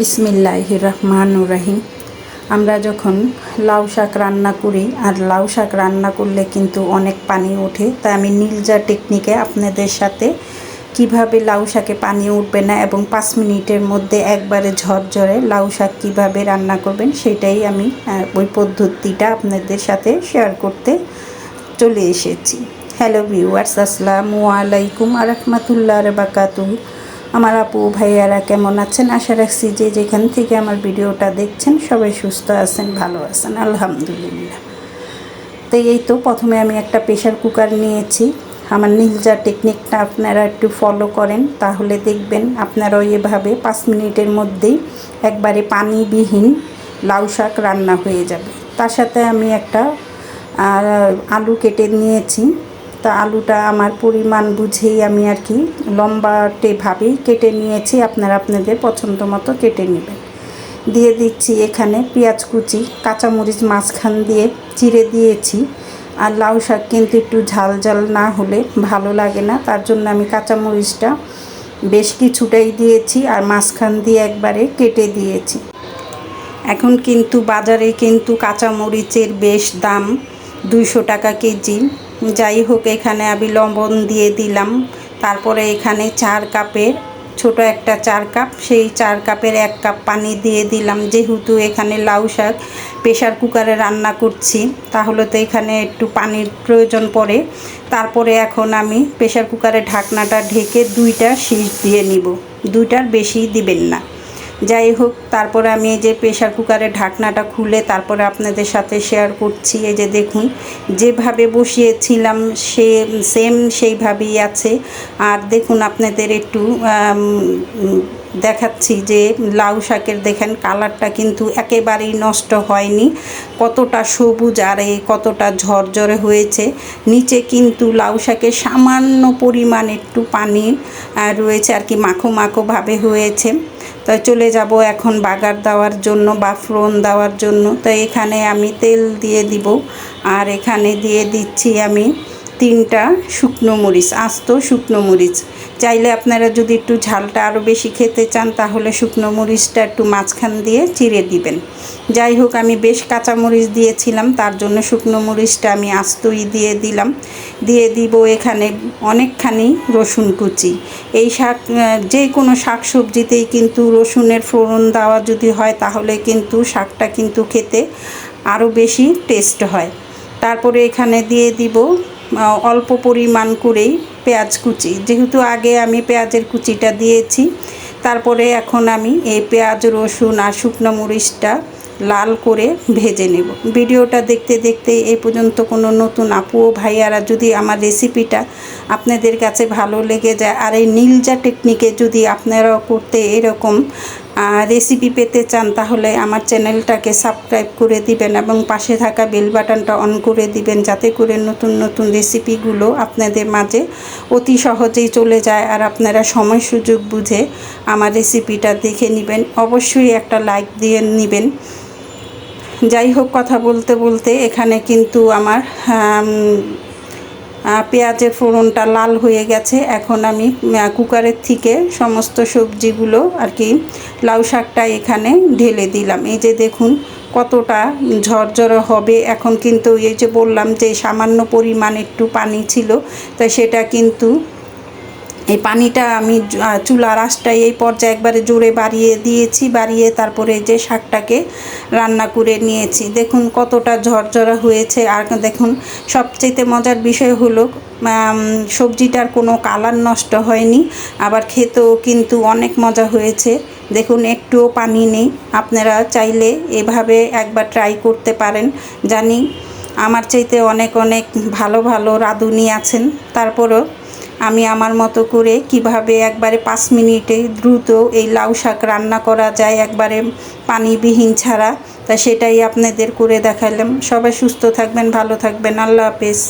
বিসমিল্লাহ রহমান রাহিম আমরা যখন লাউ শাক রান্না করি, আর লাউ শাক রান্না করলে কিন্তু অনেক পানি ওঠে। তাই আমি নীলজা টেকনিকে আপনাদের সাথে কীভাবে লাউ শাকে পানি উঠবে না এবং পাঁচ মিনিটের মধ্যে একবারে ঝরঝরে লাউ শাক কীভাবে রান্না করবেন, সেটাই আমি ওই পদ্ধতিটা আপনাদের সাথে শেয়ার করতে চলে এসেছি। হ্যালো ভিউয়ার্স, আসসালামু আলাইকুম আর রহমতুল্লাহ বাকাতুহ আমার আপু, ভাইয়ারা কেমন আছেন? আশা রাখছি যে যেখান থেকে আমার ভিডিওটা দেখছেন, সবাই সুস্থ আছেন, ভালো আছেন, আলহামদুলিল্লাহ। তো এই তো প্রথমে আমি একটা প্রেশার কুকার নিয়েছি। আমার নীলজা টেকনিকটা আপনারা একটু ফলো করেন, তাহলে দেখবেন আপনারাও এভাবে পাঁচ মিনিটের মধ্যেই একবারে পানিবিহীন লাউ শাক রান্না হয়ে যাবে। তার সাথে আমি একটা আলু কেটে নিয়েছি। তা আলুটা আমার পরিমাণ বুঝেই আমি আর কি লম্বাটে ভাবেই কেটে নিয়েছি। আপনারা আপনাদের পছন্দ মতো কেটে নেবেন। দিয়ে দিচ্ছি এখানে পেঁয়াজ কুচি, কাঁচামরিচ মাঝখান দিয়ে চিড়ে দিয়েছি। আর লাউ শাক কিন্তু একটু ঝাল ঝাল না হলে ভালো লাগে না। তার জন্য আমি কাঁচামরিচটা বেশ কিছুটাই দিয়েছি আর মাঝখান দিয়ে একবারে কেটে দিয়েছি। এখন কিন্তু বাজারে কিন্তু কাঁচামরিচের বেশ দাম দুইশো টাকা কেজি। যাই হোক, এখানে আমি লবণ দিয়ে দিলাম। তারপরে এখানে চার কাপের, ছোট একটা চার কাপ, সেই চার কাপের এক কাপ পানি দিয়ে দিলাম। যেহেতু এখানে লাউ শাক প্রেশার কুকারে রান্না করছি, তাহলে তো এখানে একটু পানির প্রয়োজন পড়ে। তারপরে এখন আমি প্রেশার কুকারে ঢাকনাটা ঢেকে দুইটা শীষ দিয়ে নিব। দুইটার বেশি দিবেন না। যাই হোক, তারপরে আমি এই যে প্রেশার কুকারের ঢাকনাটা খুলে তারপরে আপনাদের সাথে শেয়ার করছি। এই যে দেখুন, যেভাবে বসিয়েছিলাম, সে সেম সেইভাবেই আছে। আর দেখুন, আপনাদের একটু দেখাচ্ছি যে লাউ শাকের দেখেন কালারটা কিন্তু একেবারেই নষ্ট হয়নি। কতটা সবুজ আর এই কতটা ঝরঝরে হয়েছে। নিচে কিন্তু লাউ শাকের সামান্য পরিমাণ একটু পানি রয়েছে আর কি মাখো মাখোভাবে হয়েছে। তো চলে যাব এখন বাগার দেওয়ার জন্য বা ফ্রন দেওয়ার জন্য। তো এখানে আমি তেল দিয়ে দিব। আর এখানে দিয়ে দিচ্ছি আমি তিনটা শুকনো মরিচ, আস্ত শুকনো মরিচ। চাইলে আপনারা যদি একটু ঝালটা আরও বেশি খেতে চান, তাহলে শুকনো মরিচটা একটু মাঝখান দিয়ে চিড়ে দিবেন। যাই হোক, আমি বেশ কাঁচা মরিচ দিয়েছিলাম, তার জন্য শুকনো মরিচটা আমি আস্তই দিয়ে দিলাম। দিয়ে দিব এখানে অনেকখানি রসুন কুচি। এই শাক যে কোনো শাক সবজিতেই কিন্তু রসুনের ফোড়ন দেওয়া যদি হয়, তাহলে কিন্তু শাকটা কিন্তু খেতে আরও বেশি টেস্ট হয়। তারপরে এখানে দিয়ে দিব অল্প পরিমাণ করেই পেঁয়াজ কুচি। যেহেতু আগে আমি পেঁয়াজের কুচিটা দিয়েছি, তারপরে এখন আমি এই পেঁয়াজ, রসুন আর শুকনো মরিচটা লাল করে ভেজে নেব। ভিডিওটা দেখতে দেখতে এই পর্যন্ত কোনো নতুন আপু ও ভাইয়ারা যদি আমার রেসিপিটা আপনাদের কাছে ভালো লেগে যায়, আর এই নীলজা টেকনিকে যদি আপনারাও করতে এরকম রেসিপি পেতে চান তাহলে আমার চ্যানেলটাকে সাবস্ক্রাইব করে দিবেন এবং পাশে থাকা বেল বাটনটা অন করে দিবেন যাতে করে নতুন নতুন রেসিপিগুলো আপনাদের মাঝে অতি সহজেই চলে যায় আর আপনারা সময় সুযোগ বুঝে আমার রেসিপিটা দেখে নেবেন। অবশ্যই একটা লাইক দিয়ে নেবেন। যাই হোক, কথা বলতে বলতে এখানে কিন্তু আমার পেঁয়াজের ফোড়নটা লাল হয়ে গেছে। এখন আমি কুকারের থেকে সমস্ত সবজিগুলো আর কি লাউ শাকটা এখানে ঢেলে দিলাম। এই যে দেখুন কতটা ঝরঝরে হবে। এখন কিন্তু এই যে বললাম যে সামান্য পরিমাণ একটু পানি ছিল তাই সেটা কিন্তু এই পানিটা আমি চুলার আঁচটাই এই পর্যায়ে একবারে জোরে বাড়িয়ে দিয়েছি, বাড়িয়ে তারপরে যে শাকটাকে রান্না করে নিয়েছি। দেখুন কতটা ঝরঝরা হয়েছে, আর দেখুন সবচেয়ে মজার বিষয় হলো সবজিটার কোনো কালার নষ্ট হয়নি, আবার খেতেও কিন্তু অনেক মজা হয়েছে। দেখুন একটুও পানি নেই, আপনারা চাইলে এভাবে একবার ট্রাই করতে পারেন। জানি আমার চাইতে অনেক অনেক ভালো ভালো রাঁধুনি আছেন, তারপরও আমি আমার মতো করে কীভাবে একবারে পাঁচ মিনিটে দ্রুত এই লাউ শাক রান্না করা যায়, একবারে পানিবিহীন ছাড়া, তা সেটাই আপনাদের করে দেখালাম। সবাই সুস্থ থাকবেন, ভালো থাকবেন। আল্লাহ হাফেজ।